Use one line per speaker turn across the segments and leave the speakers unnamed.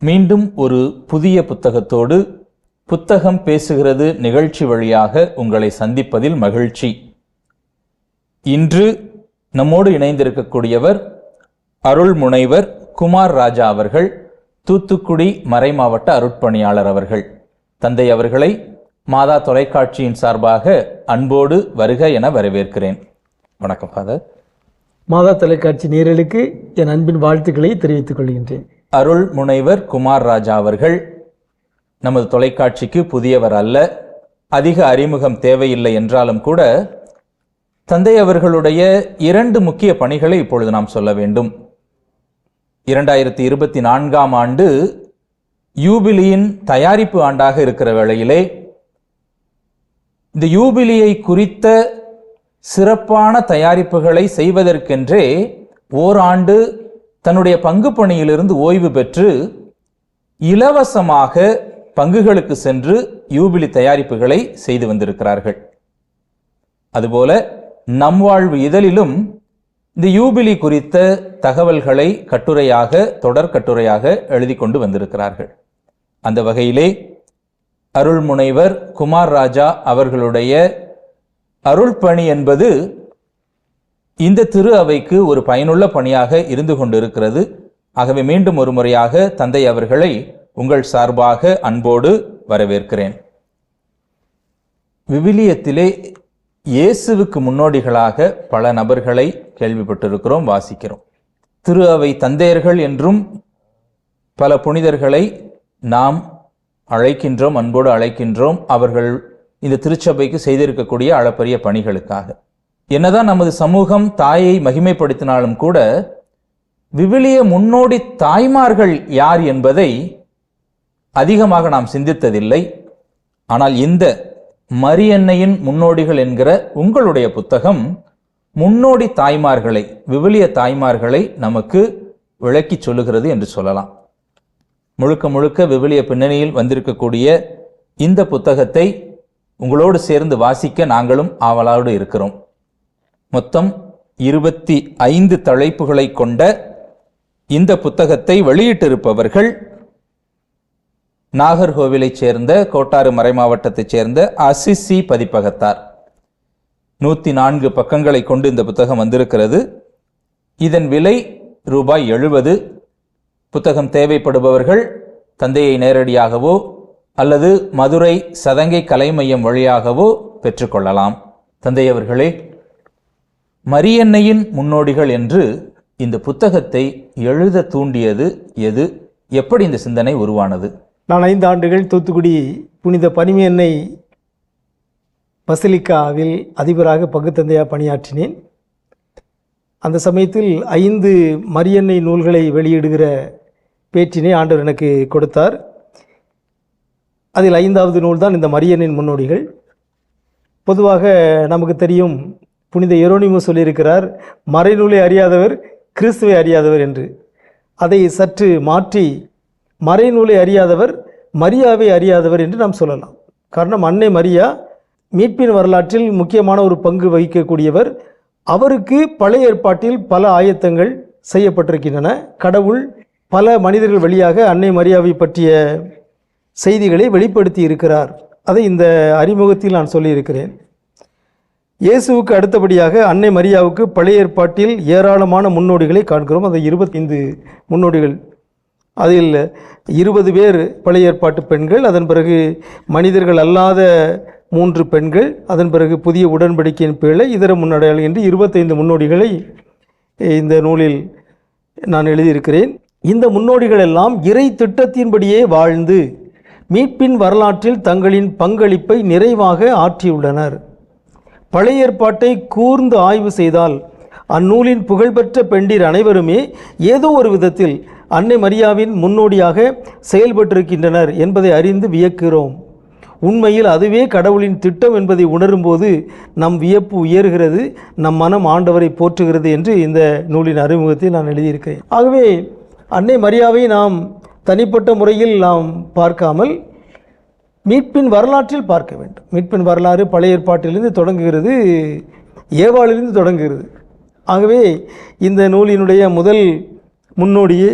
மீண்டும் ஒரு புதிய புத்தகத்தோடு புத்தகம் பேசுகிறது நிகழ்ச்சி வழியாக உங்களை சந்திப்பதில் மகிழ்ச்சி. இன்று நம்மோடு இணைந்திருக்கக்கூடியவர் அருள் முனைவர் குமார் ராஜா அவர்கள் தூத்துக்குடி மறைமாவட்ட அருட்பணியாளர் அவர்கள். தந்தை அவர்களை மாதா தொலைக்காட்சியின் சார்பாக அன்போடு வருக என வரவேற்கிறேன். வணக்கம் ஃபாதர்.
மாதா தொலைக்காட்சி நேரலுக்கு என் அன்பின் வாழ்த்துக்களை தெரிவித்துக் கொள்கின்றேன்.
அருள் முனைவர் குமார் ராஜா அவர்கள் நமது தொலைக்காட்சிக்கு புதியவர் அல்ல அதிக அறிமுகம் தேவையில்லை என்றாலும் கூட தந்தை அவர்களுடைய இரண்டு முக்கிய பணிகளை இப்பொழுது நாம் சொல்ல வேண்டும். இரண்டாயிரத்தி இருபத்தி நான்காம் ஆண்டு யூபிலியின் தயாரிப்பு ஆண்டாக இருக்கிற வேளையிலே இந்த யூபிலியை குறித்த சிறப்பான தயாரிப்புகளை செய்வதற்கென்றே ஓராண்டு தன்னுடைய பங்கு பணியிலிருந்து ஓய்வு பெற்று இலவசமாக பங்குகளுக்கு சென்று யூபிலி தயாரிப்புகளை செய்து வந்திருக்கிறார்கள். அதுபோல நம் வாழ்வு இதழிலும் இந்த யூபிலி குறித்த தகவல்களை கட்டுரையாக தொடர் கட்டுரையாக எழுதி கொண்டு வந்திருக்கிறார்கள். அந்த வகையிலே அருள்முனைவர் குமார் ராஜா அவர்களுடைய அருள் பணி என்பது இந்த திரு அவைக்கு ஒரு பயனுள்ள பணியாக இருந்து கொண்டிருக்கிறது. ஆகவே மீண்டும் ஒரு முறையாக தந்தை அவர்களை உங்கள் சார்பாக அன்போடு வரவேற்கிறேன். விவிலியத்திலே இயேசுவுக்கு முன்னோடிகளாக பல நபர்களை கேள்விப்பட்டிருக்கிறோம் வாசிக்கிறோம். திரு அவை தந்தையர்கள் என்றும் பல புனிதர்களை நாம் அழைக்கின்றோம் அன்போடு அழைக்கின்றோம். அவர்கள் இந்த திருச்சபைக்கு செய்திருக்கக்கூடிய அளப்பரிய பணிகளுக்காக. என்னதான் நமது சமூகம் தாயை மகிமைப்படுத்தினாலும் கூட விவிலிய முன்னோடி தாய்மார்கள் யார் என்பதை அதிகமாக நாம் சிந்தித்ததில்லை. ஆனால் இந்த மரியன்னையின் முன்னோடிகள் என்கிற உங்களுடைய புத்தகம் முன்னோடி தாய்மார்களை விவிலிய தாய்மார்களை நமக்கு விளக்கி சொல்லுகிறது என்று சொல்லலாம். முழுக்க முழுக்க விவிலிய பின்னணியில் வந்திருக்கக்கூடிய இந்த புத்தகத்தை உங்களோடு சேர்ந்து வாசிக்க நாங்களும் ஆவலோடு இருக்கிறோம். மொத்தம் இருபத்தி ஐந்து தலைப்புகளை கொண்ட இந்த புத்தகத்தை வெளியிட்டிருப்பவர்கள் நாகர்கோவிலைச் சேர்ந்த கோட்டாறு மறைமாவட்டத்தைச் சேர்ந்த அசிசி பதிப்பகத்தார். நூற்றி நான்கு பக்கங்களை கொண்டு இந்த புத்தகம் வந்திருக்கிறது. இதன் விலை ரூபாய் எழுபது. புத்தகம் தேவைப்படுபவர்கள் தந்தையை நேரடியாகவோ அல்லது மதுரை சதங்கை கலை மையம் வழியாகவோ பெற்றுக்கொள்ளலாம் தந்தை அவர்களே மரியன்னையின் முன்னோடிகள் என்று இந்த புத்தகத்தை எழுத தூண்டியது எது? எப்படி இந்த சிந்தனை உருவானது?
நான் ஐந்து ஆண்டுகள் தூத்துக்குடி புனித பனிமையன்னை பசிலிக்காவில் அதிபராக பங்குத்தந்தையாக பணியாற்றினேன். அந்த சமயத்தில் ஐந்து மரியன்னை நூல்களை வெளியிடுகிற பேச்சினை ஆண்டவர் எனக்கு கொடுத்தார். அதில் ஐந்தாவது நூல் தான் இந்த மரியனின் முன்னோடிகள். பொதுவாக நமக்கு தெரியும் புனித எரோனிமு சொல்லியிருக்கிறார் மறைநூலை அறியாதவர் கிறிஸ்துவை அறியாதவர் என்று. அதை சற்று மாற்றி மறைநூலை அறியாதவர் மரியாவை அறியாதவர் என்று நாம் சொல்லலாம். காரணம் அன்னை மரியா மீட்பின் வரலாற்றில் முக்கியமான ஒரு பங்கு வகிக்கக்கூடியவர். அவருக்கு பழைய ஏற்பாட்டில் பல ஆயத்தங்கள் செய்யப்பட்டிருக்கின்றன. கடவுள் பல மனிதர்கள் வழியாக அன்னை மரியாவை பற்றிய செய்திகளை வெளிப்படுத்தி இருக்கிறார். அதை இந்த அறிமுகத்தில் நான் சொல்லியிருக்கிறேன். இயேசுவுக்கு அடுத்தபடியாக அன்னை மரியாவுக்கு பழைய ஏற்பாட்டில் ஏராளமான முன்னோடிகளை காண்கிறோம். அந்த இருபத்தைந்து முன்னோடிகள். அதில் இருபது பேர் பழைய ஏற்பாட்டு பெண்கள் அதன் பிறகு மனிதர்கள் அல்லாத மூன்று பெண்கள் அதன் பிறகு புதிய உடன்படிக்கையின் பிழை இதர முன்னடையாளம் என்று இருபத்தைந்து முன்னோடிகளை இந்த நூலில் நான் எழுதியிருக்கிறேன். இந்த முன்னோடிகள் எல்லாம் இறை திட்டத்தின்படியே வாழ்ந்து மீட்பின் வரலாற்றில் தங்களின் பங்களிப்பை நிறைவாக ஆற்றியுள்ளனர். பழைய ஏற்பாட்டை கூர்ந்து ஆய்வு செய்தால் அந்நூலின் புகழ்பெற்ற பெண்டிர் அனைவருமே ஏதோ ஒரு விதத்தில் அன்னை மரியாவின் முன்னோடியாக செயல்பட்டிருக்கின்றனர் என்பதை அறிந்து வியக்கிறோம். உண்மையில் அதுவே கடவுளின் திட்டம் என்பதை உணரும்போது நம் வியப்பு உயர்கிறது நம் மனம் ஆண்டவரை போற்றுகிறது என்று இந்த நூலின் அறிமுகத்தை நான் எழுதியிருக்கிறேன். ஆகவே அன்னை மரியாவை நாம் தனிப்பட்ட முறையில் நாம் பார்க்காமல் மீட்பின் வரலாற்றில் பார்க்க வேண்டும். மீட்பின் வரலாறு பழைய ஏற்பாட்டிலிருந்து தொடங்குகிறது ஏவாளிலிருந்து தொடங்குகிறது. ஆகவே இந்த நூலினுடைய முதல் முன்னோடியே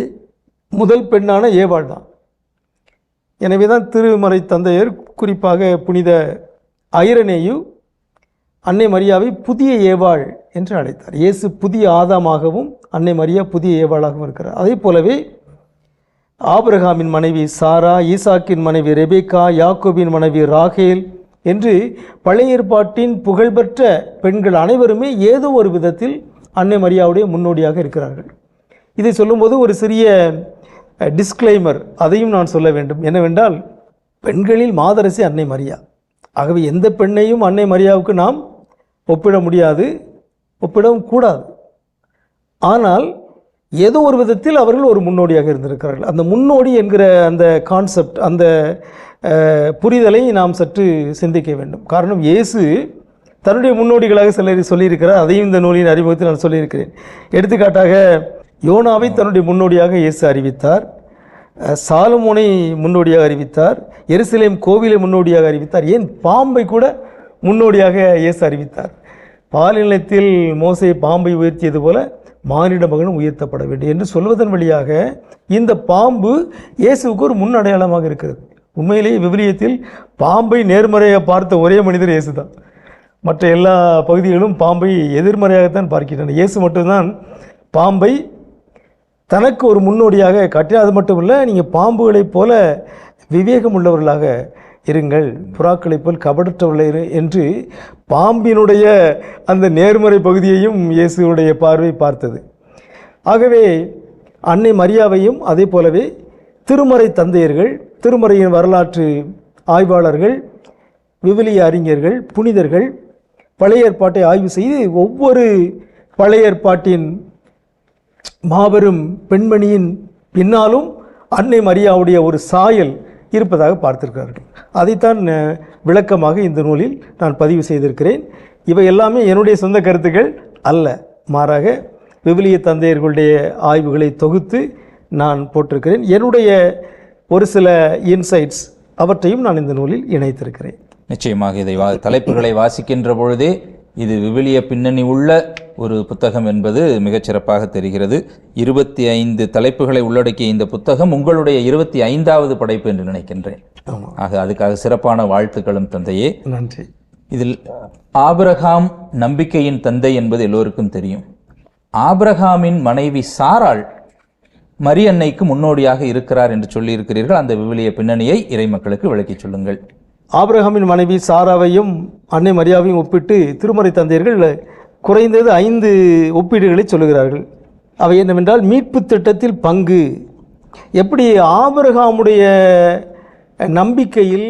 முதல் பெண்ணான ஏவாள் தான். எனவே தான் திருமறை தந்தையர் குறிப்பாக புனித ஐரனேயு அன்னை மரியாவை புதிய ஏவாள் என்று அழைத்தார். இயேசு புதிய ஆதாமாகவும் அன்னை மரியா புதிய ஏவாளாகவும் இருக்கிறார். அதே போலவே ஆபிரகாமின் மனைவி சாரா ஈசாக்கின் மனைவி ரெபேக்கா யாக்கோபின் மனைவி ராகேல் என்று பழைய ஏற்பாட்டின் புகழ்பெற்ற பெண்கள் அனைவருமே ஏதோ ஒரு விதத்தில் அன்னை மரியாவுடைய முன்னோடியாக இருக்கிறார்கள். இதை சொல்லும்போது ஒரு சிறிய டிஸ்க்ளைமர் அதையும் நான் சொல்ல வேண்டும். என்னவென்றால் பெண்களில் மாதரசி அன்னை மரியா. ஆகவே எந்த பெண்ணையும் அன்னை மரியாவுக்கு நாம் ஒப்பிட முடியாது ஒப்பிடவும் கூடாது. ஆனால் ஏதோ ஒரு விதத்தில் அவர்கள் ஒரு முன்னோடியாக இருந்திருக்கிறார்கள். அந்த முன்னோடி என்கிற அந்த கான்செப்ட் அந்த புரிதலை நாம் சற்று சிந்திக்க வேண்டும். காரணம் இயேசு தன்னுடைய முன்னோடிகளாக சிலர் சொல்லியிருக்கிறார். அதையும் இந்த நூலின் அறிமுகத்தில் நான் சொல்லியிருக்கிறேன். எடுத்துக்காட்டாக யோனாவை தன்னுடைய முன்னோடியாக இயேசு அறிவித்தார். சாலமோனை முன்னோடியாக அறிவித்தார். எருசலேம் கோவிலை முன்னோடியாக அறிவித்தார். ஏன்? பாம்பை கூட முன்னோடியாக இயேசு அறிவித்தார். பாலினத்தில் மோசை பாம்பை உயர்த்தியது போல மானிட மகனும் உயர்த்தப்பட வேண்டும் என்று சொல்வதன் வழியாக இந்த பாம்பு இயேசுவுக்கு ஒரு முன் அடையாளமாக இருக்கிறது. உண்மையிலேயே விவிலியத்தில் பாம்பை நேர்மறையாக பார்த்த ஒரே மனிதர் இயேசு தான் மற்ற எல்லா பகுதிகளும் பாம்பை எதிர்மறையாகத்தான் பார்க்கின்றன இயேசு மட்டும்தான் பாம்பை தனக்கு ஒரு முன்னோடியாக காட்டினார். அது மட்டும் இல்லை நீங்கள் பாம்புகளைப் போல விவேகம் உள்ளவர்களாக இருங்கள் புறாக்களைப் போல் கபடற்றவர்கள் இரு என்று பாம்பினுடைய அந்த நேர்மறை பகுதியையும் இயேசுவுடைய பார்வை பார்த்தது. ஆகவே அன்னை மரியாவையும் அதே போலவே திருமறை தந்தையர்கள் திருமறையின் வரலாற்று ஆய்வாளர்கள் விவிலிய அறிஞர்கள் புனிதர்கள் பழைய ஏற்பாட்டை ஆய்வு செய்து ஒவ்வொரு பழைய ஏற்பாட்டின் மாபெரும் பெண்மணியின் பின்னாலும் அன்னை மரியாவுடைய ஒரு சாயல் இருப்பதாக பார்த்திருக்கிறார்கள். அதைத்தான் விளக்கமாக இந்த நூலில் நான் பதிவு செய்திருக்கிறேன். இவை எல்லாமே என்னுடைய சொந்த கருத்துக்கள் அல்ல. மாறாக விவிலிய தந்தையர்களுடைய ஆய்வுகளை தொகுத்து நான் போட்டிருக்கிறேன். என்னுடைய ஒரு சில இன்சைட்ஸ் அவற்றையும் நான் இந்த நூலில் இணைத்திருக்கிறேன்.
நிச்சயமாக இதை வா தலைப்புகளை வாசிக்கின்ற பொழுதே இது விவிலிய பின்னணி உள்ள ஒரு புத்தகம் என்பது மிகச் சிறப்பாக தெரிகிறது. இருபத்தி ஐந்து தலைப்புகளை உள்ளடக்கிய இந்த புத்தகம் உங்களுடைய இருபத்தி ஐந்தாவது படைப்பு என்று நினைக்கின்றேன். ஆக அதுக்காக சிறப்பான வாழ்த்துக்களும் தந்தையே.
நன்றி.
இதில் ஆபிரகாம் நம்பிக்கையின் தந்தை என்பது எல்லோருக்கும் தெரியும். ஆபிரகாமின் மனைவி சாராள் மரியன்னைக்கு முன்னோடியாக இருக்கிறார் என்று சொல்லியிருக்கிறீர்கள். அந்த விவிலிய பின்னணியை இறைமக்களுக்கு விளக்கிச் சொல்லுங்கள்.
ஆபிரகாமின் மனைவி சாராவையும் அன்னை மரியாவையும் ஒப்பிட்டு திருமறை தந்தையர்கள் குறைந்தது ஐந்து ஒப்பீடுகளை சொல்லுகிறார்கள். அவை என்னவென்றால் மீட்பு திட்டத்தில் பங்கு. எப்படி ஆபிரகாமுடைய நம்பிக்கையில்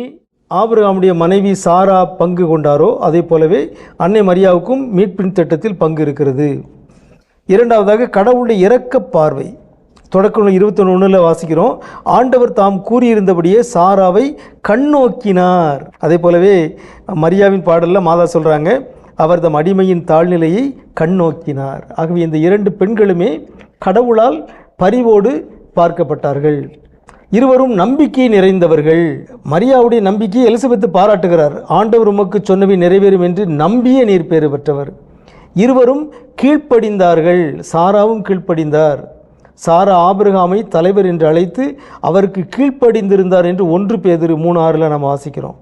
ஆபிரகாமுடைய மனைவி சாரா பங்கு கொண்டாரோ அதே போலவே அன்னை மரியாவுக்கும் மீட்பின் திட்டத்தில் பங்கு இருக்கிறது. இரண்டாவதாக கடவுளுடைய இறக்க பார்வை. தொடக்க இருபத்தொன்னு வாசிக்கிறோம். ஆண்டவர் தாம் கூறியிருந்தபடியே சாராவை கண்ணோக்கினார். அதே போலவே மரியாவின் பாடலில் மாதா சொல்கிறாங்க அவர் தம் அடிமையின் தாழ்நிலையை கண்ணோக்கினார். ஆகவே இந்த இரண்டு பெண்களுமே கடவுளால் பரிவோடு பார்க்கப்பட்டார்கள். இருவரும் நம்பிக்கை நிறைந்தவர்கள். மரியாவுடைய நம்பிக்கையை எலிசபெத்து பாராட்டுகிறார். ஆண்டவர் உமக்கு சொன்னவை நிறைவேறும் என்று நம்பிய நீர் பேறு பெற்றவர். இருவரும் கீழ்ப்படிந்தார்கள். சாராவும் கீழ்ப்படிந்தார். சாரா ஆபிரகாமை தலைவர் என்று அழைத்து அவருக்கு கீழ்ப்படிந்திருந்தார் என்று ஒன்று பேதிரு மூணு ஆறில் நாம் வாசிக்கிறோம்.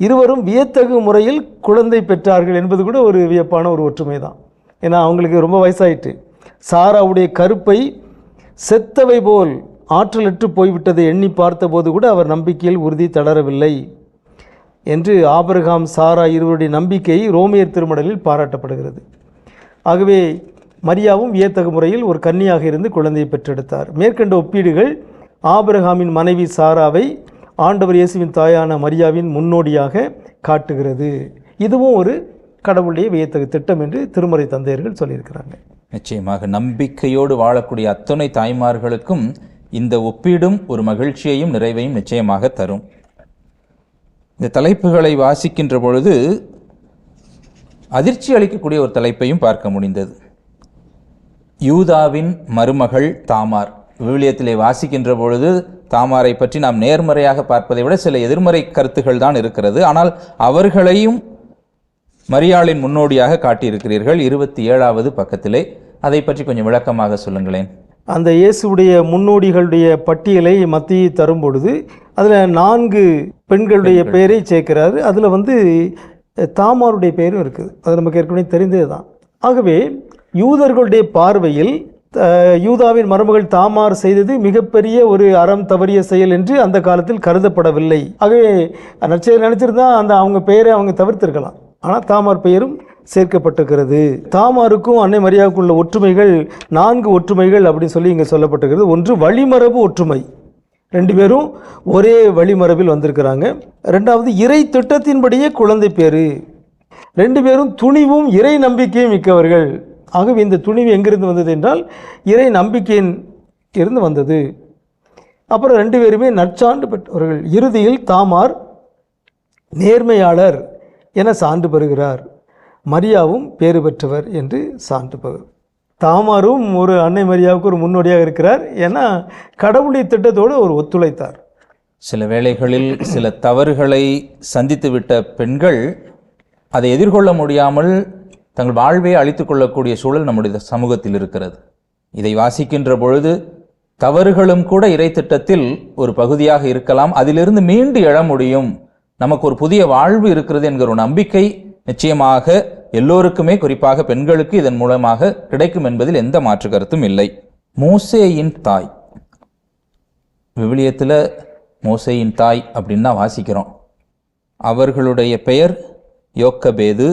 இருவரும் வியத்தகு முறையில் குழந்தை பெற்றார்கள் என்பது கூட ஒரு வியப்பான ஒரு ஒற்றுமை தான் ஏன்னா அவங்களுக்கு ரொம்ப வயசாயிட்டு. சாராவுடைய கருப்பை செத்தவை போல் ஆற்றலற்று போய்விட்டதை எண்ணி பார்த்தபோது கூட அவர் நம்பிக்கையில் உறுதி தளரவில்லை என்று ஆபிரகாம் சாரா இருவருடைய நம்பிக்கை ரோமியர் திருமடலில் பாராட்டப்படுகிறது. ஆகவே மரியாவும் வியத்தகு முறையில் ஒரு கன்னியாக இருந்து குழந்தையை பெற்றெடுத்தார். மேற்கண்ட ஒப்பீடுகள் ஆபிரகாமின் மனைவி சாராவை ஆண்டவர் இயேசுவின் தாயான மரியாவின் முன்னோடியாக காட்டுகிறது. இதுவும் ஒரு கடவுளுடைய வியத்தகு திட்டம் என்று திருமறை தந்தையர்கள் சொல்லியிருக்கிறாங்க
நிச்சயமாக நம்பிக்கையோடு வாழக்கூடிய அத்தனை தாய்மார்களுக்கும் இந்த ஒப்பீடும் ஒரு மகிழ்ச்சியையும் நிறைவையும் நிச்சயமாக தரும். இந்த தலைப்புகளை வாசிக்கின்ற பொழுது அதிர்ச்சி அளிக்கக்கூடிய ஒரு தலைப்பையும் பார்க்க முடிந்தது. யூதாவின் மருமகள் தாமார். விவிலியத்திலே வாசிக்கின்ற பொழுது தாமாரை பற்றி நாம் நேர்மறையாக பார்ப்பதை விட சில எதிர்மறை கருத்துகள் தான் இருக்கிறது. ஆனால் அவர்களையும் மரியாளின் முன்னோடியாக காட்டியிருக்கிறீர்கள். இருபத்தி ஏழாவது பக்கத்திலே. அதை பற்றி கொஞ்சம் விளக்கமாக சொல்லுங்களேன்.
அந்த இயேசுடைய முன்னோடிகளுடைய பட்டியலை மத்திய தரும் பொழுது அதில் நான்கு பெண்களுடைய பெயரை சேர்க்கிறாரு. அதில் வந்து தாமாருடைய பெயரும் இருக்குது. அது நமக்கு ஏற்கனவே தெரிந்தது தான் ஆகவே யூதர்களுடைய பார்வையில் யூதாவின் மருமகள் தாமார் செய்தது மிகப்பெரிய ஒரு அறம் தவறிய செயல் என்று அந்த காலத்தில் கருதப்படவில்லை. ஆகவே நச்சை நினச்சிருந்தா அந்த அவங்க பெயரை அவங்க தவிர்த்திருக்கலாம். ஆனால் தாமார் பெயரும் சேர்க்கப்பட்டிருக்கிறது. தாமாருக்கும் அன்னை மரியாவுக்கும் உள்ள ஒற்றுமைகள் நான்கு ஒற்றுமைகள் அப்படின்னு சொல்லி இங்கே சொல்லப்பட்டிருக்கிறது. ஒன்று வழிமரபு ஒற்றுமை. ரெண்டு பேரும் ஒரே வழிமரபில் வந்திருக்கிறாங்க. ரெண்டாவது இறை திட்டத்தின்படியே குழந்தை பேர். ரெண்டு பேரும் துணிவும் இறை நம்பிக்கையும் மிக்கவர்கள். ஆகவே இந்த துணிவு எங்கிருந்து வந்தது என்றால் இறை நம்பிக்கையின் இருந்து வந்தது. அப்புறம் ரெண்டு பேருமே நற்சான்று பெற்றவர்கள். இறுதியில் தாமார் நேர்மையாளர் என சான்று பெறுகிறார். மரியாவும் பேறு பெற்றவர் என்று சான்று பெறு தாமாரும் ஒரு அன்னை மரியாவுக்கு ஒரு முன்னோடியாக இருக்கிறார் ஏன்னா கடவுளுடைய திட்டத்தோடு அவர் ஒத்துழைத்தார்.
சில வேளைகளில் சில தவறுகளை சந்தித்துவிட்ட பெண்கள் அதை எதிர்கொள்ள முடியாமல் தங்கள் வாழ்வை அழித்துக் கொள்ளக்கூடிய சூழல் நம்முடைய சமூகத்தில் இருக்கிறது. இதை வாசிக்கின்ற பொழுது தவறுகளும் கூட இறை திட்டத்தில் ஒரு பகுதியாக இருக்கலாம். அதிலிருந்து மீண்டு எழ முடியும். நமக்கு ஒரு புதிய வாழ்வு இருக்கிறது என்கிற ஒரு நம்பிக்கை நிச்சயமாக எல்லோருக்குமே குறிப்பாக பெண்களுக்கு இதன் மூலமாக கிடைக்கும் என்பதில் எந்த மாற்று கருத்தும் இல்லை. மோசேயின் தாய். விவிலியத்தில் மோசேயின் தாய் அப்படின்னு தான் வாசிக்கிறோம். அவர்களுடைய பெயர் யோக்கபேது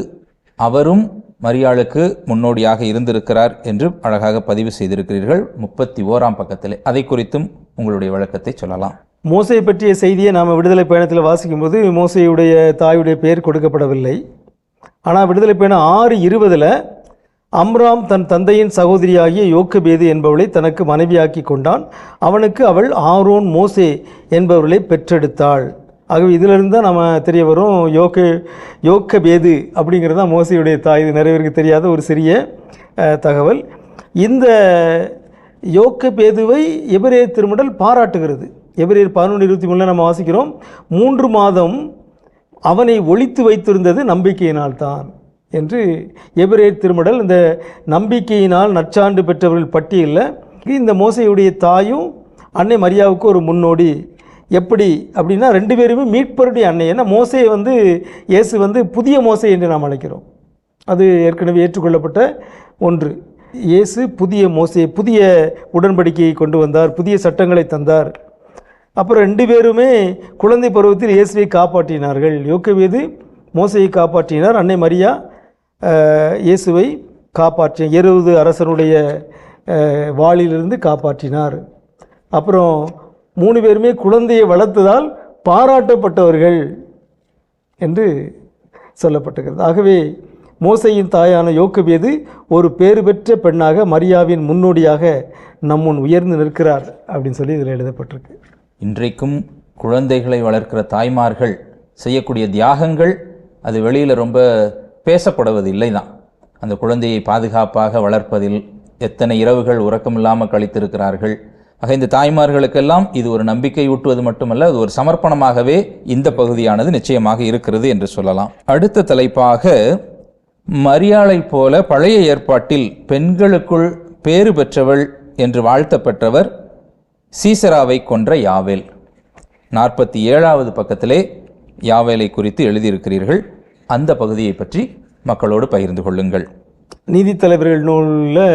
அவரும் மரியாளுக்கு முன்னோடியாக இருந்திருக்கிறார் என்று அழகாக பதிவு செய்திருக்கிறீர்கள். முப்பத்தி ஓராம் பக்கத்தில். அதை குறித்தும் உங்களுடைய வழக்கத்தை சொல்லலாம்.
மோசை பற்றிய செய்தியை நாம் விடுதலை பயணத்தில் வாசிக்கும்போது மோசையுடைய தாயுடைய பெயர் கொடுக்கப்படவில்லை. ஆனால் விடுதலை பயணம் ஆறு இருபதில் அம்ராம் தன் தந்தையின் சகோதரியாகிய யோக்கபேது என்பவளை தனக்கு மனைவியாக்கி கொண்டான். அவனுக்கு அவள் ஆரோன் மோசே என்பவர்களை பெற்றெடுத்தாள். ஆகவே இதிலிருந்து தான் நம்ம தெரிய வரும் யோக்க பேது அப்படிங்கிறது தான் மோசையுடைய தாய். இது நிறைய பேருக்கு தெரியாத ஒரு சிறிய தகவல். இந்த யோக்கபேதுவை எபிரேர் திருமடல் பாராட்டுகிறது. எபிரேர் பதினொன்று இருபத்தி மூணில் நம்ம வாசிக்கிறோம் மூன்று மாதம் அவனை ஒழித்து வைத்திருந்தது நம்பிக்கையினால் தான் என்று எபிரேர் திருமடல் இந்த நம்பிக்கையினால் நற்சான்று பெற்றவர்கள் பட்டியலில் இந்த மோசையுடைய தாயும் அன்னை மரியாவுக்கு ஒரு முன்னோடி எப்படி அப்படின்னா ரெண்டு பேருமே மீட்பருடைய அன்னை. ஏன்னா மோசையை வந்து இயேசு வந்து புதிய மோசை என்று நாம் அழைக்கிறோம். அது ஏற்கனவே ஏற்றுக்கொள்ளப்பட்ட ஒன்று. இயேசு புதிய மோசையை புதிய உடன்படிக்கையை கொண்டு வந்தார் புதிய சட்டங்களை தந்தார். அப்புறம் ரெண்டு பேருமே குழந்தை பருவத்தில் இயேசுவை காப்பாற்றினார்கள். யோக்கவேது மோசையை காப்பாற்றினார். அன்னை மரியா இயேசுவை காப்பாற்றி இருபது அரசனுடைய வாளிலிருந்து காப்பாற்றினார். அப்புறம் மூணு பேருமே குழந்தையை வளர்த்ததால் பாராட்டப்பட்டவர்கள் என்று சொல்லப்பட்டிருக்கிறது. ஆகவே மோசையின் தாயான யோக்குபேது ஒரு பேறு பெற்ற பெண்ணாக மரியாவின் முன்னோடியாக நம்முன் உயர்ந்து நிற்கிறார் அப்படின்னு சொல்லி இதில் எழுதப்பட்டிருக்கு.
இன்றைக்கும் குழந்தைகளை வளர்க்கிற தாய்மார்கள் செய்யக்கூடிய தியாகங்கள் அது வெளியில் ரொம்ப பேசப்படுவது இல்லை தான். அந்த குழந்தையை பாதுகாப்பாக வளர்ப்பதில் எத்தனை இரவுகள் உறக்கமில்லாமல் கழித்திருக்கிறார்கள் ஆக இந்த தாய்மார்களுக்கெல்லாம் இது ஒரு நம்பிக்கை ஊட்டுவது மட்டுமல்ல அது ஒரு சமர்ப்பணமாகவே இந்த பகுதியானது நிச்சயமாக இருக்கிறது என்று சொல்லலாம். அடுத்த தலைப்பாக மரியாளை போல பழைய ஏற்பாட்டில் பெண்களுக்குள் பேறு பெற்றவள் என்று வாழ்த்தப்பெற்றவர் சீசராவை கொன்ற யாவேல். நாற்பத்தி ஏழாவது பக்கத்திலே யாவேலை குறித்து எழுதியிருக்கிறீர்கள். அந்த பகுதியை பற்றி மக்களோடு பகிர்ந்து கொள்ளுங்கள்.
நீதித்தலைவர்கள் நூலில்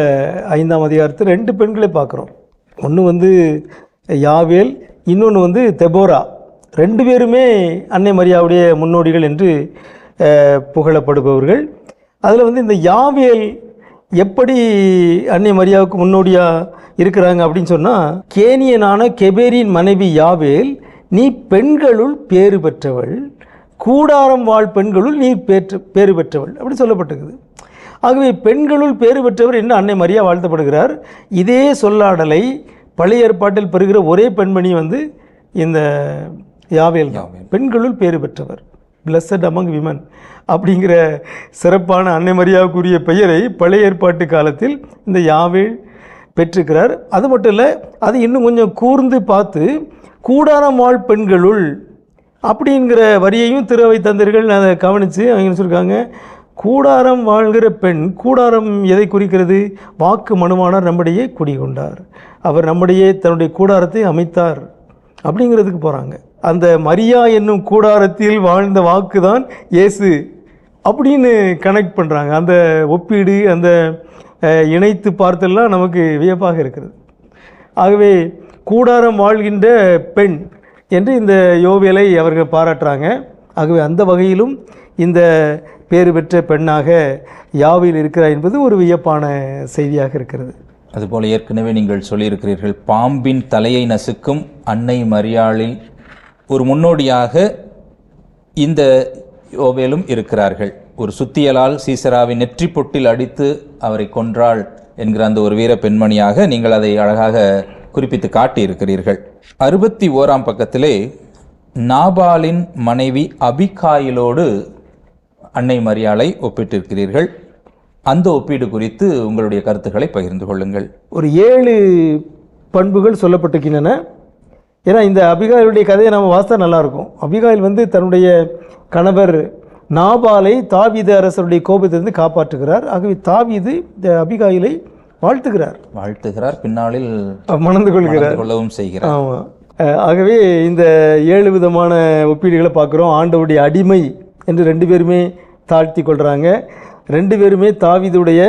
ஐந்தாம் அதிகாரத்தில் ரெண்டு பெண்களை பார்க்குறோம். ஒன்று வந்து யாவேல் இன்னொன்று வந்து தெபோரா. ரெண்டு பேருமே அன்னை மரியாவுடைய முன்னோடிகள் என்று புகழப்படுபவர்கள். அதில் வந்து இந்த யாவேல் எப்படி அன்னை மரியாவுக்கு முன்னோடியாக இருக்கிறாங்க அப்படின்னு சொன்னால் கேனியனான கெபேரின் மனைவி யாவேல் நீ பெண்களுள் பேறு பெற்றவள் கூடாரம் வாழ் பெண்களுள் நீ பேற்று பேறு பெற்றவள் அப்படி சொல்லப்பட்டிருக்குது. ஆகவே பெண்களுள் பேறு பெற்றவர் என்று அன்னை மரியா வாழ்த்தப்படுகிறார். இதே சொல்லாடலை பழைய ஏற்பாட்டில் பெறுகிற ஒரே பெண்மணி வந்து இந்த யாவேல் தான். பெண்களுள் பேறு பெற்றவர். பிளஸட் அமங் விமன் அப்படிங்கிற சிறப்பான அன்னை மரியாவுக்குரிய பெயரை பழைய ஏற்பாட்டு காலத்தில் இந்த யாவேல் பெற்றிருக்கிறார். அது மட்டும் இல்லை அது இன்னும் கொஞ்சம் கூர்ந்து பார்த்து கூடாரம் வாழ் பெண்களுள் அப்படிங்கிற வரியையும் திருவை தந்தர்கள் அதை கவனித்து அவங்க சொல்லியிருக்காங்க கூடாரம் வாழ்கிற பெண் கூடாரம் எதை குறிக்கிறது? வாக்கு மனுவானார் நம்முடைய குடிகொண்டார். அவர் நம்முடைய தன்னுடைய கூடாரத்தை அமைத்தார் அப்படிங்கிறதுக்கு போகிறாங்க அந்த மரியா என்னும் கூடாரத்தில் வாழ்ந்த வாக்கு தான் இயேசு அப்படின்னு கனெக்ட் பண்ணுறாங்க அந்த ஒப்பீடு அந்த இணைத்து பார்த்தெல்லாம் நமக்கு வியப்பாக இருக்கிறது. ஆகவே கூடாரம் வாழ்கின்ற பெண் என்று இந்த யோவியலை அவர்கள் பாராட்டுறாங்க. ஆகவே அந்த வகையிலும் இந்த பேறு பெற்ற பெண்ணாக யாவில் இருக்கிறார் என்பது ஒரு வியப்பான செய்தியாக இருக்கிறது.
அதுபோல் ஏற்கனவே நீங்கள் சொல்லியிருக்கிறீர்கள் பாம்பின் தலையை நசுக்கும் அன்னை மரியாளில் ஒரு முன்னோடியாக இந்த யோவேலும் இருக்கிறார்கள். ஒரு சுத்தியலால் சீசராவின் நெற்றி பொட்டில் அடித்து அவரை கொன்றாள் என்கிற அந்த ஒரு வீர பெண்மணியாக நீங்கள் அதை அழகாக குறிப்பிட்டு காட்டியிருக்கிறீர்கள். அறுபத்தி ஓராம் பக்கத்திலே நாபாலின் மனைவி அபிகாயிலோடு அன்னை மரியாளை ஒப்பிட்டிருக்கிறீர்கள். அந்த ஒப்பீடு குறித்து உங்களுடைய கருத்துக்களை பகிர்ந்து கொள்ளுங்கள்.
ஒரு ஏழு பண்புகள் சொல்லப்பட்டிருக்கின்றன. ஏன்னா இந்த அபிகாயிலுடைய கதையை நம்ம வாசித்தா நல்லாயிருக்கும். அபிகாயில் வந்து தன்னுடைய கணவர் நாபாலை தாவீது அரசருடைய கோபத்திலிருந்து காப்பாற்றுகிறார். ஆகவே தாவீது இந்த அபிகாயிலை வாழ்த்துகிறார்.
வாழ்த்துகிறார் பின்னாளில்
மணந்து கொள்கிறார்.
கொள்ளவும் செய்கிறார்.
ஆமாம் ஆகவே இந்த ஏழு விதமான ஒப்பீடுகளை பார்க்குறோம். ஆண்டவருடைய அடிமை என்று ரெண்டு பேருமே தாழ்த்தி கொள்கிறாங்க ரெண்டு பேருமே தாவீதுடைய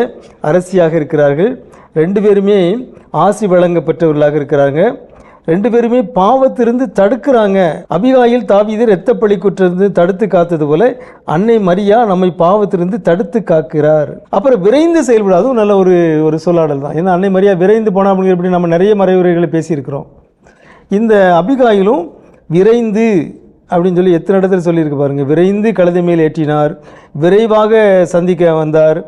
அரசியாக இருக்கிறார்கள். ரெண்டு பேருமே ஆசி வழங்கப்பட்டவர்களாக இருக்கிறாங்க. ரெண்டு பேருமே பாவத்திலிருந்து தடுக்கிறாங்க. அபிகாயில் தாவீது இரத்தப்பழி குற்றிருந்து தடுத்து காத்தது போல அன்னை மரியா நம்மை பாவத்திலிருந்து தடுத்து காக்கிறார். அப்புறம் விரைந்து செயல்பட அதுவும் நல்ல ஒரு ஒரு சொல்லாடல் தான். ஏன்னா அன்னை மரியா விரைந்து போனா அப்படிங்கிற நம்ம நிறைய மறைவுரைகளை பேசியிருக்கிறோம். இந்த அபிகாயிலும் விரைந்து அப்படின்னு சொல்லி எத்தனை இடத்துல சொல்லியிருக்கு பாருங்க. விரைந்து கழுதை மேல் ஏற்றினார். விரைவாக சந்திக்க வந்தார்.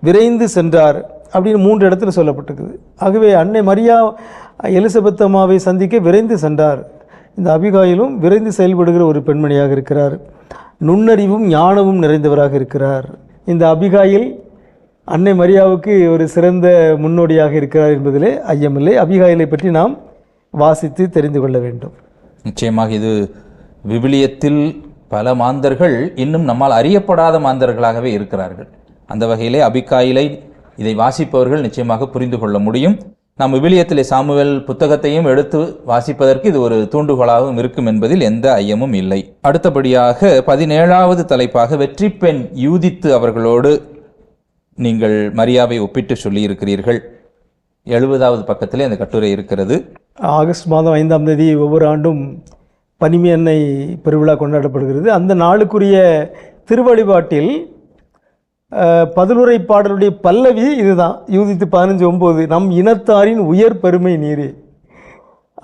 விரைந்து சென்றார் அப்படின்னு மூன்று இடத்துல சொல்லப்பட்டிருக்குது. ஆகவே அன்னை மரியா எலிசபெத் அம்மாவை சந்திக்க விரைந்து சென்றார். இந்த அபிகாயிலும் விரைந்து செயல்படுகிற ஒரு பெண்மணியாக இருக்கிறார். நுண்ணறிவும் ஞானமும் நிறைந்தவராக இருக்கிறார். இந்த அபிகாயில் அன்னை மரியாவுக்கு ஒரு சிறந்த முன்னோடியாக இருக்கிறார் என்பதிலே ஐயமில்லை. அபிகாயிலை பற்றி நாம் வாசித்து தெரிந்து கொள்ள வேண்டும்.
நிச்சயமாக இது விவிலியத்தில் பல மாந்தர்கள் இன்னும் நம்மால் அறியப்படாத மாந்தர்களாகவே இருக்கிறார்கள். அந்த வகையிலே அபிகாயிலை இதை வாசிப்பவர்கள் நிச்சயமாக புரிந்து கொள்ள முடியும். நாம் விவிலியத்திலே சாமுவேல் புத்தகத்தையும் எடுத்து வாசிப்பதற்கு இது ஒரு தூண்டுகோலாகவும் இருக்கும் என்பதில் எந்த ஐயமும் இல்லை. அடுத்தபடியாக பதினேழாவது தலைப்பாக வெற்றி பெண் யூதித்து அவர்களோடு நீங்கள் மரியாவை ஒப்பிட்டு சொல்லியிருக்கிறீர்கள். எழுபதாவது பக்கத்திலே அந்த கட்டுரை இருக்கிறது.
ஆகஸ்ட் மாதம் ஐந்தாம் தேதி ஒவ்வொரு ஆண்டும் பனிமி அன்னை பெருவிழா கொண்டாடப்படுகிறது. அந்த நாளுக்குரிய திருவழிபாட்டில் பதிலுரை பாடலுடைய பல்லவி இதுதான். யூதித்து பதினஞ்சு ஒம்பது நம் இனத்தாரின் உயர் பெருமை நீர்.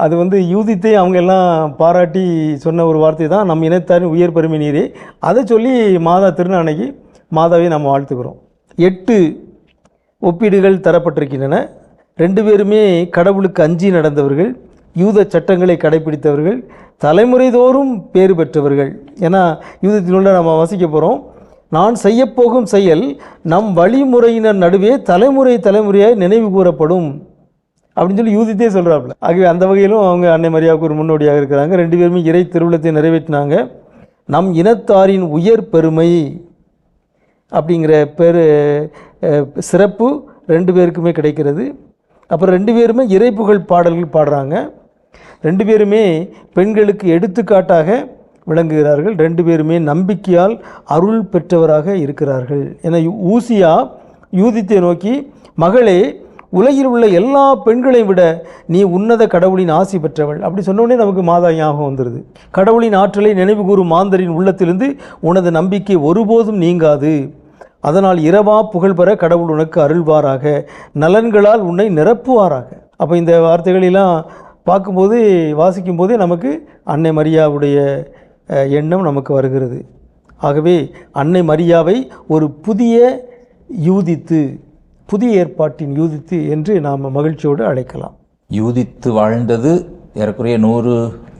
அது வந்து யூதித்தை அவங்க எல்லாம் பாராட்டி சொன்ன ஒரு வார்த்தை தான் நம் இனத்தாரின் உயர் பெருமை நீர். அதை சொல்லி மாதா திருநாளைக்கு மாதாவை நாம் வாழ்த்துக்கிறோம் எட்டு ஒப்பீடுகள் தரப்பட்டிருக்கின்றன. ரெண்டு பேருமே கடவுளுக்கு அஞ்சி நடந்தவர்கள். யூத சட்டங்களை கடைபிடித்தவர்கள் தலைமுறைதோறும் பேறு பெற்றவர்கள். ஏன்னா யூதத்தினுள்ள நம்ம வசிக்க போகிறோம் நான் செய்யப்போகும் செயல் நம் வழிமுறையினர் நடுவே தலைமுறை தலைமுறையாக நினைவு கூறப்படும் அப்படின்னு சொல்லி யூதித்தே சொல்கிறாப்புல ஆகவே அந்த வகையிலும் அவங்க அன்னை மரியாவுக்கு ஒரு முன்னோடியாக இருக்கிறாங்க. ரெண்டு பேருமே இறை திருவிழத்தை நிறைவேற்றினாங்க. நம் இனத்தாரின் உயர் பெருமை அப்படிங்கிற பெரு சிறப்பு ரெண்டு பேருக்குமே கிடைக்கிறது. அப்புறம் ரெண்டு பேருமே இறைப்புகழ் பாடல்கள் பாடுறாங்க. ரெண்டு பேருமே பெண்களுக்கு எடுத்துக்காட்டாக விளங்குகிறார்கள். ரெண்டு பேருமே நம்பிக்கையால் அருள் பெற்றவராக இருக்கிறார்கள். என ஊசியா யூதித்தை நோக்கி மகளே உலகில் உள்ள எல்லா பெண்களையும் விட நீ உன்னத கடவுளின் ஆசி பெற்றவள். அப்படி சொன்னோடனே நமக்கு மாதா ஞாபகம் வந்துடுது கடவுளின் ஆற்றலை நினைவு கூறும் மாந்தரின் உள்ளத்திலிருந்து உனது நம்பிக்கை ஒருபோதும் நீங்காது. அதனால் இரவா புகழ் பெற கடவுள் உனக்கு அருள்வாராக. நலன்களால் உன்னை நிரப்புவாராக. அப்போ இந்த வார்த்தைகளெல்லாம் பார்க்கும்போது வாசிக்கும்போதே நமக்கு அன்னை மரியாவுடைய எண்ணம் நமக்கு வருகிறது. ஆகவே அன்னை மரியாவை ஒரு புதிய யூதித்து புதிய ஏற்பாட்டின் யூதித்து என்று நாம் மகிழ்ச்சியோடு அழைக்கலாம்.
யூதித்து வாழ்ந்தது ஏறக்குறைய நூறு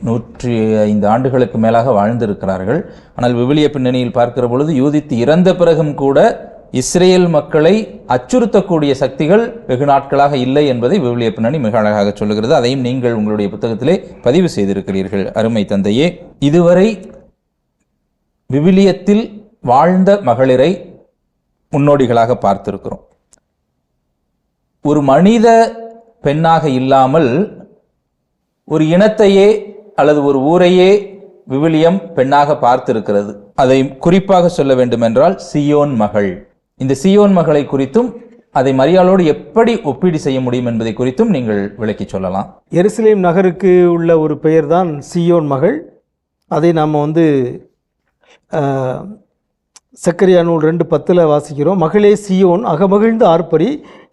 நூற்றி ஐந்து ஆண்டுகளுக்கு மேலாக வாழ்ந்திருக்கிறார்கள். ஆனால் விவிலிய பின்னணியில் பார்க்கிற பொழுது யூதித்து இறந்த பிறகும் கூட இஸ்ரேல் மக்களை அச்சுறுத்தக்கூடிய சக்திகள் வெகு நாட்களாக இல்லை என்பதை விவிலிய பின்னணி மிக அழகாக சொல்லுகிறது. அதையும் நீங்கள் உங்களுடைய புத்தகத்திலே பதிவு செய்திருக்கிறீர்கள். அருமை தந்தையே இதுவரை விவிலியத்தில் வாழ்ந்த மகளிரை முன்னோடிகளாக பார்த்திருக்கிறோம். ஒரு மனித பெண்ணாக இல்லாமல் ஒரு இனத்தையே அல்லது ஒரு ஊரையே விவிலியம் பெண்ணாக பார்த்திருக்கிறது. அதை குறிப்பாக சொல்ல வேண்டுமென்றால் சியோன் மகள். இந்த சியோன் மகளை குறித்தும் அதை மரியாளோடு எப்படி ஒப்பீடு செய்ய முடியும் என்பதை குறித்தும் நீங்கள் விளக்கி சொல்லலாம்.
எருசலேம் நகருக்கு உள்ள ஒரு பெயர்தான் சியோன் மகள். அதை நாம் வந்து சக்கரியா நூல் ரெண்டு பத்தில் வாசிக்கிறோம். மகளே சியோன் அகமகிழ்ந்து ஆர்ப்பரி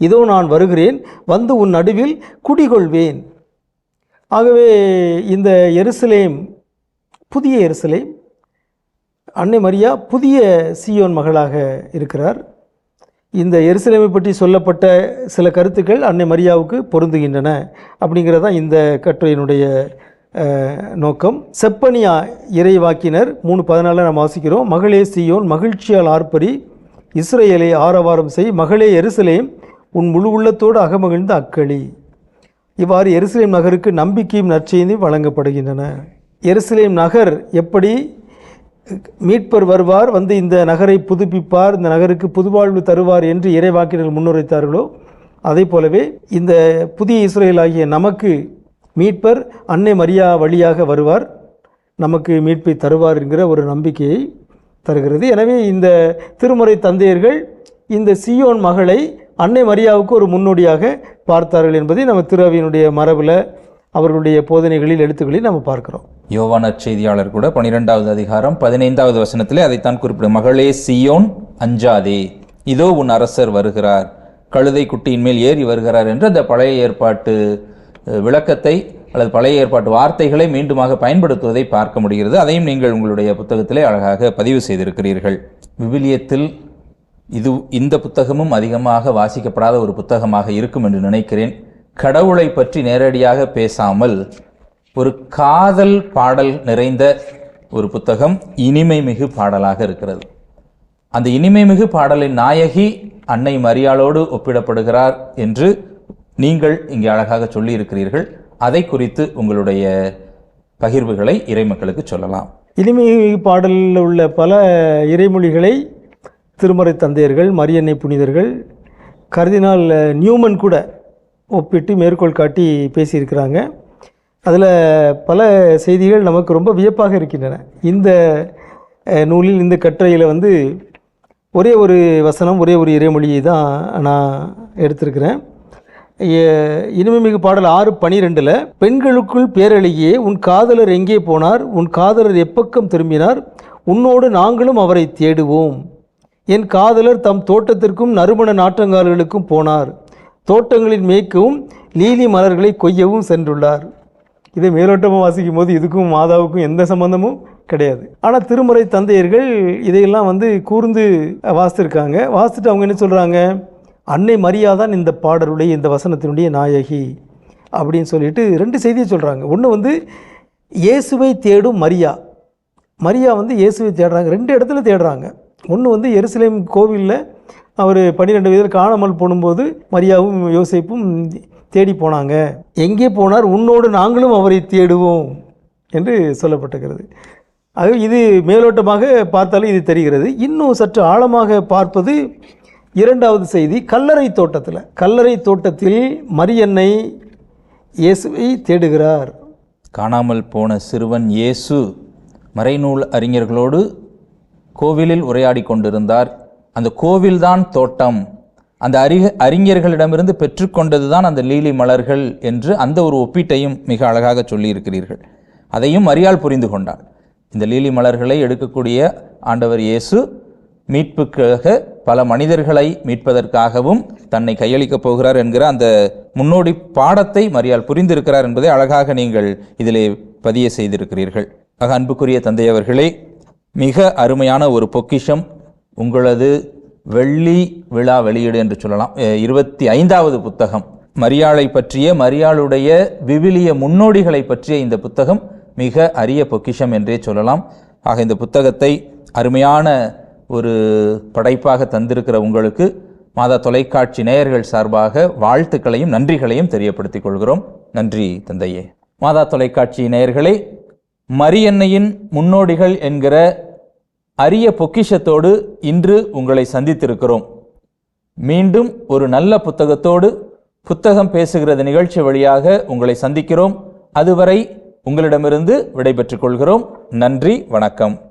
இதோ நான் வருகிறேன் வந்து உன் நடுவில் குடிகொள்வேன். ஆகவே இந்த எருசலேம் புதிய எருசலேம் அன்னை மரியா புதிய சியோன் மகளாக இருக்கிறார். இந்த எருசலேமை பற்றி சொல்லப்பட்ட சில கருத்துக்கள் அன்னை மரியாவுக்கு பொருந்துகின்றன அப்படிங்கிறதான் இந்த கட்டுரையினுடைய நோக்கம். செப்பனியா இறைவாக்கினர் மூணு பதினாலில் நாம் வாசிக்கிறோம் மகளே சியோன் மகிழ்ச்சியால் ஆர்ப்பரி இஸ்ரேலை ஆரவாரம் செய் மகளே எருசலேம் உன் முழு உள்ளத்தோடு அகமகிழ்ந்த அக்களி. இவ்வாறு எருசலேம் நகருக்கு நம்பிக்கையும் நற்செய்தியும் வழங்கப்படுகின்றன. எருசலேம் நகர் எப்படி மீட்பர் வருவார் வந்து இந்த நகரை புதுப்பிப்பார் இந்த நகருக்கு புதுவாழ்வு தருவார் என்று இறைவாக்கினர் முன்னுரைத்தார்களோ அதே போலவே இந்த புதிய இஸ்ரேல் ஆகிய நமக்கு மீட்பர் அன்னை மரியா வழியாக வருவார் நமக்கு மீட்பை தருவார் என்கிற ஒரு நம்பிக்கையை தருகிறது. எனவே இந்த திருமுறை தந்தையர்கள் இந்த சியோன் மகளை அன்னை மரியாவுக்கு ஒரு முன்னோடியாக பார்த்தார்கள் என்பதை நம்ம திருவியினுடைய மரபில் அவர்களுடைய போதனைகளில் எழுத்துக்களில் நம்ம பார்க்கிறோம்.
யோவான செய்தியாளர் கூட பனிரெண்டாவது அதிகாரம் பதினைந்தாவது வசனத்திலே அதைத்தான் குறிப்பிடும். மகளே சியோன் அஞ்சாதே இதோ உன் அரசர் வருகிறார். கழுதை குட்டியின் மேல் ஏறி வருகிறார் என்று அந்த பழைய ஏற்பாட்டு விளக்கத்தை அல்லது பழைய ஏற்பாட்டு வார்த்தைகளை மீண்டுமாக பயன்படுத்துவதை பார்க்க முடிகிறது. அதையும் நீங்கள் உங்களுடைய புத்தகத்திலே அழகாக பதிவு செய்திருக்கிறீர்கள். விவிலியத்தில் இது இந்த புத்தகமும் அதிகமாக வாசிக்கப்படாத ஒரு புத்தகமாக இருக்கும் என்று நினைக்கிறேன். கடவுளை பற்றி நேரடியாக பேசாமல் ஒரு காதல் பாடல் நிறைந்த ஒரு புத்தகம் இனிமை மிகு பாடலாக இருக்கிறது. அந்த இனிமை மிகு பாடலின் நாயகி அன்னை மரியாளோடு ஒப்பிடப்படுகிறார் என்று நீங்கள் இங்கே அழகாக சொல்லியிருக்கிறீர்கள். அதை குறித்து உங்களுடைய பகிர்வுகளை இறைமக்களுக்கு சொல்லலாம்.
இனிமை பாடலில் உள்ள பல இறைமொழிகளை திருமறை தந்தையர்கள் மரியன்னை புனிதர்கள் கருதினால் நியூமன் கூட ஒப்பிட்டு மேற்கோள் காட்டி பேசியிருக்கிறாங்க. அதில் பல செய்திகள் நமக்கு ரொம்ப வியப்பாக இருக்கின்றன. இந்த நூலில் இந்த கட்டுரையில் வந்து ஒரே ஒரு வசனம் ஒரே ஒரு இறைமொழியை தான் நான் எடுத்திருக்கிறேன். இனிமே இனிமைமிகு பாடல் ஆறு பனிரெண்டில் பெண்களுக்குள் பேரழியே உன் காதலர் எங்கே போனார்? உன் காதலர் எப்பக்கம் திரும்பினார்? உன்னோடு நாங்களும் அவரை தேடுவோம். என் காதலர் தம் தோட்டத்திற்கும் நறுமண நாற்றங்கால்களுக்கும் போனார். தோட்டங்களின் மேய்க்கவும் லீலி மலர்களை கொய்யவும் சென்றுள்ளார். இதை மேலோட்டமாக வாசிக்கும் போது இதுக்கும் மாதாவுக்கும் எந்த சம்பந்தமும் கிடையாது. ஆனால் திருமுறை தந்தையர்கள் இதையெல்லாம் வந்து கூர்ந்து வாசித்திருக்காங்க. வாசித்துட்டு அவங்க என்ன சொல்கிறாங்க அன்னை மரியா தான் இந்த பாடலுடைய இந்த வசனத்தினுடைய நாயகி அப்படின்னு சொல்லிட்டு ரெண்டு செய்தியை சொல்கிறாங்க ஒன்று வந்து இயேசுவை தேடும் மரியா. மரியா வந்து இயேசுவை தேடுறாங்க. ரெண்டு இடத்துல தேடுறாங்க. ஒன்று வந்து எருசலேம் கோவிலில் அவர் பன்னிரெண்டு வயதில் காணாமல் போடும்போது மரியாவும் யோசிப்பும் தேடி போனாங்க. எங்கே போனார்? உன்னோடு நாங்களும் அவரை தேடுவோம் என்று சொல்லப்பட்டிருக்கிறது. ஆக இது மேலோட்டமாக பார்த்தாலும் இது தெரிகிறது. இன்னும் சற்று ஆழமாக பார்ப்பது இரண்டாவது செய்தி. கல்லறை தோட்டத்தில் கல்லறை தோட்டத்தில் மரியன்னை இயேசுவை தேடுகிறார்.
காணாமல் போன சிறுவன் இயேசு மறைநூல் அறிஞர்களோடு கோவிலில் உரையாடி கொண்டிருந்தார். அந்த கோவில்தான் தோட்டம். அந்த அறிக அறிஞர்களிடமிருந்து பெற்றுக்கொண்டது தான் அந்த லீலி மலர்கள் என்று அந்த ஒரு ஒப்பீட்டையும் மிக அழகாக சொல்லியிருக்கிறீர்கள். அதையும் அறியால் புரிந்து கொண்டாள் இந்த லீலி மலர்களை எடுக்கக்கூடிய ஆண்டவர் இயேசு மீட்புக்காக பல மனிதர்களை மீட்பதற்காகவும் தன்னை கையளிக்கப் போகிறார் என்கிற அந்த முன்னோடி பாடத்தை மரியால் புரிந்திருக்கிறார் என்பதை அழகாக நீங்கள் இதிலே பதிய செய்திருக்கிறீர்கள். ஆக அன்புக்குரிய தந்தை அவர்களே மிக அருமையான ஒரு பொக்கிஷம் உங்களது வெள்ளி விழா வெளியீடு என்று சொல்லலாம். இருபத்தி ஐந்தாவது புத்தகம். மரியாளை பற்றிய மரியாளுடைய விவிலிய முன்னோடிகளை பற்றிய இந்த புத்தகம் மிக அரிய பொக்கிஷம் என்றே சொல்லலாம். ஆக இந்த புத்தகத்தை அருமையான ஒரு படைப்பாக தந்திருக்கிற உங்களுக்கு மாதா தொலைக்காட்சி நேயர்கள் சார்பாக வாழ்த்துக்களையும் நன்றிகளையும் தெரியப்படுத்திக் கொள்கிறோம். நன்றி தந்தையே. மாதா தொலைக்காட்சி நேயர்களே மரியன்னையின் முன்னோடிகள் என்கிற அரிய பொக்கிஷத்தோடு இன்று உங்களை சந்தித்திருக்கிறோம். மீண்டும் ஒரு நல்ல புத்தகத்தோடு புத்தகம் பேசுகிறது நிகழ்ச்சி வழியாக உங்களை சந்திக்கிறோம். அதுவரை உங்களிடமிருந்து விடைபெற்றுக் கொள்கிறோம். நன்றி வணக்கம்.